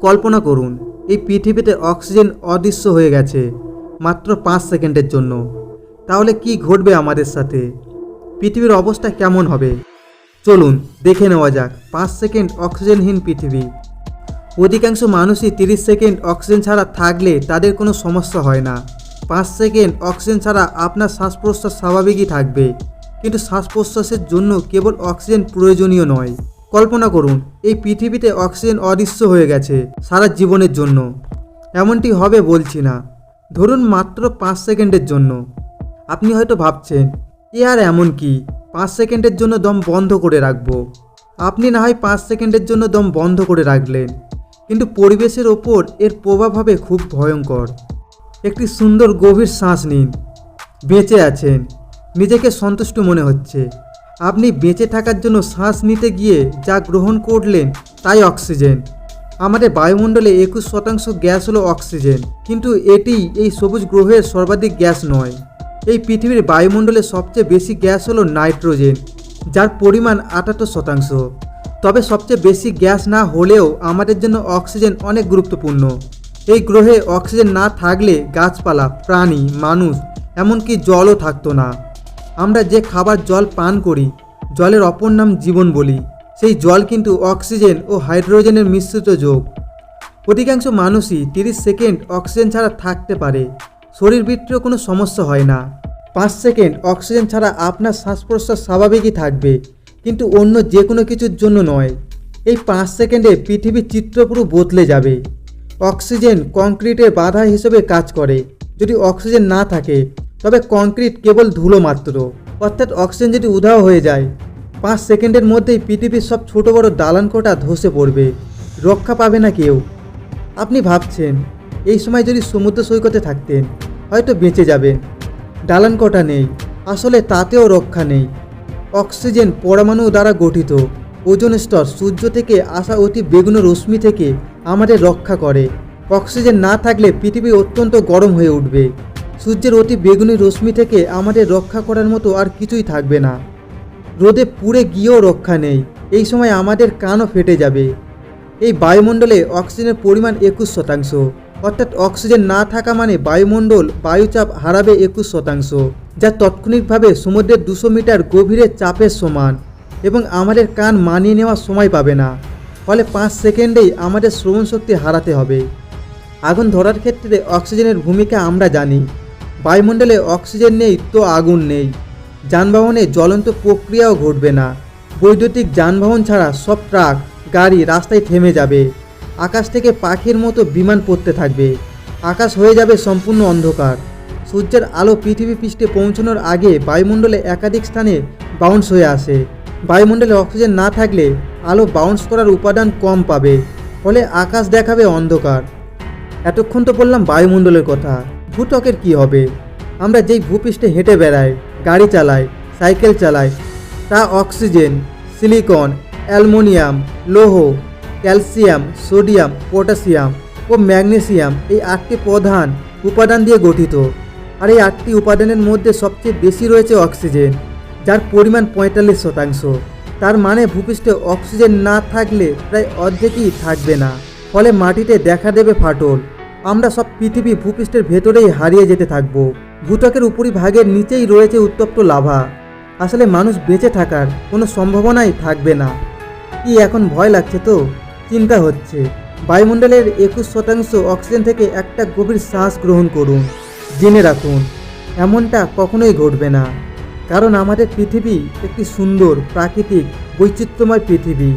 কল্পনা করুন, এই পৃথিবীতে অক্সিজেন অদৃশ্য হয়ে গেছে মাত্র পাঁচ সেকেন্ডের জন্য। তাহলে কি ঘটবে আমাদের সাথে? পৃথিবীর অবস্থা কেমন হবে? চলুন, দেখে নেওয়া যাক। পাঁচ সেকেন্ড অক্সিজেনহীন পৃথিবী। অধিকাংশ মানুষই তিরিশ সেকেন্ড অক্সিজেন ছাড়া থাকলে তাদের কোনো সমস্যা হয় না। পাঁচ সেকেন্ড অক্সিজেন ছাড়া আপনার শ্বাস প্রশ্বাস স্বাভাবিকই থাকবে। কিন্তু শ্বাস প্রশ্বাসের জন্য কেবল অক্সিজেন প্রয়োজনীয় নয়। কল্পনা করুন, এই পৃথিবীতে অক্সিজেন অদৃশ্য হয়ে গেছে সারা জীবনের জন্য। এমনটি হবে বলছি না। ধরুন মাত্র পাঁচ সেকেন্ডের জন্য। আপনি হয়তো ভাবছেন, এ আর এমন কি? পাঁচ সেকেন্ডের জন্য দম বন্ধ করে রাখব। আপনি না হয় পাঁচ সেকেন্ডের জন্য দম বন্ধ করে রাখলেন, কিন্তু পরিবেশের ওপর এর প্রভাব হবে খুব ভয়ঙ্কর। একটি সুন্দর গভীর শ্বাস নিন। বেঁচে আছেন। নিজেকে সন্তুষ্ট মনে হচ্ছে। আপনি বেঁচে থাকার জন্য শ্বাস নিতে গিয়ে যা গ্রহণ করলেন তাই অক্সিজেন। আমাদের বায়ুমণ্ডলে একুশ শতাংশ গ্যাস হলো অক্সিজেন, কিন্তু এটি এই সবুজ গ্রহের সর্বাধিক গ্যাস নয়। এই পৃথিবীর বায়ুমণ্ডলে সবচেয়ে বেশি গ্যাস হলো নাইট্রোজেন, যার পরিমাণ আটাত্তর শতাংশ। তবে সবচেয়ে বেশি গ্যাস না হলেও আমাদের জন্য অক্সিজেন অনেক গুরুত্বপূর্ণ। এই গ্রহে অক্সিজেন না থাকলে গাছপালা, প্রাণী, মানুষ, এমনকি জলও থাকতো না। আমরা যে খাবার জল পান করি, জলের অপর নাম জীবন বলি। সেই জল কিন্তু অক্সিজেন ও হাইড্রোজেনের মিশ্রিত যোগ। অধিকাংশ মানুষই তিরিশ সেকেন্ড অক্সিজেন ছাড়া থাকতে পারে। শরীর বৃত্তীয় কোনো সমস্যা হয় না। পাঁচ সেকেন্ড অক্সিজেন ছাড়া আপনার শ্বাস প্রশ্বাস স্বাভাবিকই থাকবে, কিন্তু অন্য যে কোনো কিছুর জন্য নয়। এই পাঁচ সেকেন্ডে পৃথিবীর চিত্র পুরো বদলে যাবে। অক্সিজেন কংক্রিটের বাধা হিসেবে কাজ করে। যদি অক্সিজেন না থাকে, তবে কংক্রিট কেবল ধুলো মাত্র। অর্থাৎ অক্সিজেন যদি উধাও হয়ে যায়, পাঁচ সেকেন্ডের মধ্যেই পৃথিবীর সব ছোট বড় দালান কোটা ধসে পড়বে, রক্ষা পাবে না কেউ। আপনি ভাবছেন, এই সময় যদি সমুদ্র সৈকতে থাকতেন, হয়তো বেঁচে যাবেন। দালান কোটা নেই, আসলে তাতেও রক্ষা নেই। অক্সিজেন পরমাণু দ্বারা গঠিত, ওজন স্তর সূর্য থেকে আসা অতি বেগুন রশ্মি থেকে আমাদের রক্ষা করে। অক্সিজেন না থাকলে পৃথিবী অত্যন্ত গরম হয়ে উঠবে। সূর্যের অতি বেগুনি রশ্মি থেকে আমাদের রক্ষা করার মতো আর কিছুই থাকবে না। রোদে পুড়ে গিয়েও রক্ষা নেই। এই সময় আমাদের কানও ফেটে যাবে। এই বায়ুমণ্ডলে অক্সিজেনের পরিমাণ একুশ শতাংশ। অর্থাৎ অক্সিজেন না থাকা মানে বায়ুমণ্ডল বায়ুচাপ হারাবে একুশ শতাংশ, যা তাৎক্ষণিকভাবে সমুদ্রের দুশো মিটার গভীরে চাপের সমান এবং আমাদের কান মানিয়ে নেওয়ার সময় পাবে না। ফলে পাঁচ সেকেন্ডেই আমাদের শ্রবণ শক্তি হারাতে হবে। আগুন ধরার ক্ষেত্রে অক্সিজেনের ভূমিকা আমরা জানি। বায়ুমণ্ডলে অক্সিজেন নেই তো আগুন নেই। যানবাহনে জ্বলন্ত প্রক্রিয়াও ঘটবে না। বৈদ্যুতিক যানবাহন ছাড়া সব ট্রাক, গাড়ি রাস্তায় থেমে যাবে। আকাশ থেকে পাখির মতো বিমান পড়তে থাকবে। আকাশ হয়ে যাবে সম্পূর্ণ অন্ধকার। সূর্যের আলো পৃথিবী পৃষ্ঠে পৌঁছানোর আগে বায়ুমণ্ডলে একাধিক স্থানে বাউন্স হয়ে আসে। বায়ুমণ্ডলে অক্সিজেন না থাকলে আলো বাউন্স করার উপাদান কম পাবে। ফলে আকাশ দেখাবে অন্ধকার। এতক্ষণ তো বললাম বায়ুমণ্ডলের কথা। ভূত্বকের কি হবে? আমরা যেই ভূপৃষ্ঠে হেঁটে বেড়াই, গাড়ি চালাই, সাইকেল চালাই, তা অক্সিজেন, সিলিকন, অ্যালমোনিয়াম, লৌহ, ক্যালসিয়াম, সোডিয়াম, পটাশিয়াম ও ম্যাগনেসিয়াম এই আটটি প্রধান উপাদান দিয়ে গঠিত। আর এই আটটি উপাদানের মধ্যে সবচেয়ে বেশি রয়েছে অক্সিজেন, যার পরিমাণ পঁয়তাল্লিশ শতাংশ। তার মানে ভূপৃষ্ঠে অক্সিজেন না থাকলে প্রায় অর্ধেকই থাকবে না। ফলে মাটিতে দেখা দেবে ফাটল। আমরা সব পৃথিবী ভূপৃষ্ঠের ভেতরেই হারিয়ে যেতে থাকব। ভূত্বকের উপরি ভাগের নিচেই রয়েছে উত্তপ্ত লাভা। আসলে মানুষ বেঁচে থাকার কোনো সম্ভাবনাই থাকবে না। কি এখন ভয় লাগছে তো? চিন্তা হচ্ছে। বায়ুমণ্ডলের একুশ শতাংশ অক্সিজেন থেকে একটা গভীর শ্বাস গ্রহণ করুন। জেনে রাখুন, এমনটা কখনোই ঘটবে না। কারণ আমাদের পৃথিবী একটি সুন্দর, প্রাকৃতিক, বৈচিত্র্যময় পৃথিবী।